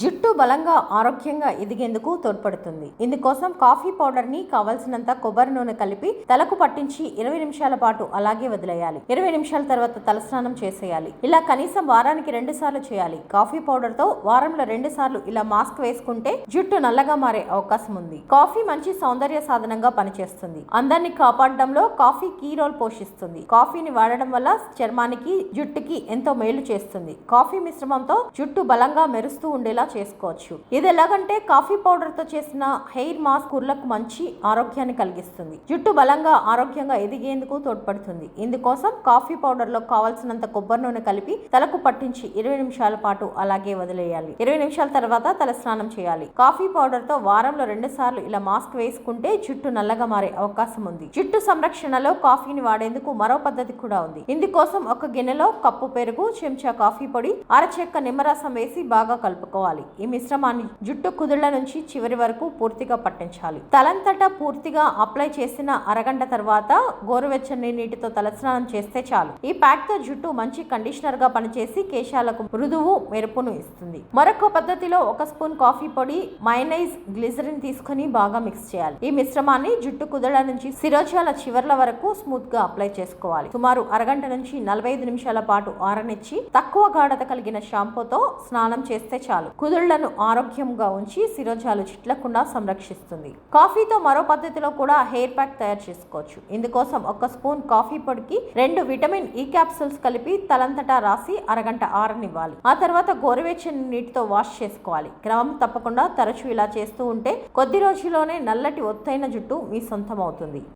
జుట్టు బలంగా ఆరోగ్యంగా ఎదిగేందుకు తోడ్పడుతుంది. ఇందుకోసం కాఫీ పౌడర్ని కావలసినంత కొబ్బరి నూనె కలిపి తలకు పట్టించి ఇరవై నిమిషాల పాటు అలాగే వదిలేయాలి. ఇరవై నిమిషాల తర్వాత తలస్నానం చేసేయాలి. ఇలా కనీసం వారానికి రెండు సార్లు చేయాలి. కాఫీ పౌడర్తో వారంలో రెండు సార్లు ఇలా మాస్క్ వేసుకుంటే జుట్టు నల్లగా మారే అవకాశం ఉంది. కాఫీ మంచి సౌందర్య సాధనంగా పనిచేస్తుంది. అందాన్ని కాపాడడంలో కాఫీ కీ రోల్ పోషిస్తుంది. కాఫీని వాడడం వల్ల చర్మానికి జుట్టుకి ఎంతో మేలు చేస్తుంది. కాఫీ మిశ్రమంతో జుట్టు బలంగా మెరుస్తూ ఉండేలా చేసుకోవచ్చు. ఇది ఎలాగంటే కాఫీ పౌడర్తో చేసిన హెయిర్ మాస్క్ కుర్లకు మంచి ఆరోగ్యాన్ని కలిగిస్తుంది. జుట్టు బలంగా ఆరోగ్యంగా ఎదిగేందుకు తోడ్పడుతుంది. ఇందుకోసం కాఫీ పౌడర్లో కావాల్సినంత కొబ్బరి నూనె కలిపి తలకు పట్టించి ఇరవై నిమిషాల పాటు అలాగే వదిలేయాలి. ఇరవై నిమిషాల తర్వాత తల స్నానం చేయాలి. కాఫీ పౌడర్తో వారంలో రెండు సార్లు ఇలా మాస్క్ వేసుకుంటే జుట్టు నల్లగా మారే అవకాశం ఉంది. జుట్టు సంరక్షణలో కాఫీని వాడేందుకు మరో పద్ధతి కూడా ఉంది. ఇందుకోసం ఒక గిన్నెలో కప్పు పెరుగు చెంచా కాఫీ పొడి అరచెక్క నిమ్మరసం వేసి బాగా కలుపుకోవాలి. ఈ మిశ్రమాన్ని జుట్టు కుదుళ్ళ నుంచి చివరి వరకు పూర్తిగా పట్టించాలి. తలంతటా పూర్తిగా అప్లై చేసిన అరగంట తర్వాత గోరువెచ్చని నీటితో తలస్నానం చేస్తే చాలు. ఈ ప్యాక్తో జుట్టు మంచి కండిషనర్గా పనిచేసి కేశాలకు మృదువు మెరుపును ఇస్తుంది. మరొక పద్ధతిలో ఒక స్పూన్ కాఫీ పొడి మైనైజ్ గ్లిజరిన్ తీసుకొని బాగా మిక్స్ చేయాలి. ఈ మిశ్రమాన్ని జుట్టు కుదళ్ళ నుంచి శిరోజాల చివర్ల వరకు స్మూత్గా అప్లై చేసుకోవాలి. సుమారు అరగంట నుంచి నలభై ఐదు నిమిషాల పాటు ఆరనిచ్చి తక్కువ గాఢత కలిగిన షాంపూతో స్నానం చేస్తే చాలు. కుదుళ్ళను ఆరోగ్యంగా ఉంచి శిరోజాలు చిట్లకుండా సంరక్షిస్తుంది. కాఫీతో మరో పద్ధతిలో కూడా హెయిర్ ప్యాక్ తయారు చేసుకోవచ్చు. ఇందుకోసం ఒక స్పూన్ కాఫీ పొడికి రెండు విటమిన్ ఈ క్యాప్సూల్స్ కలిపి తలంతటా రాసి అరగంట ఆరనివ్వాలి. ఆ తర్వాత గోరువెచ్చని నీటితో వాష్ చేసుకోవాలి. క్రమం తప్పకుండా తరచూ ఇలా చేస్తూ ఉంటే కొద్ది రోజుల్లోనే నల్లటి ఒత్తైన జుట్టు మీ సొంతం అవుతుంది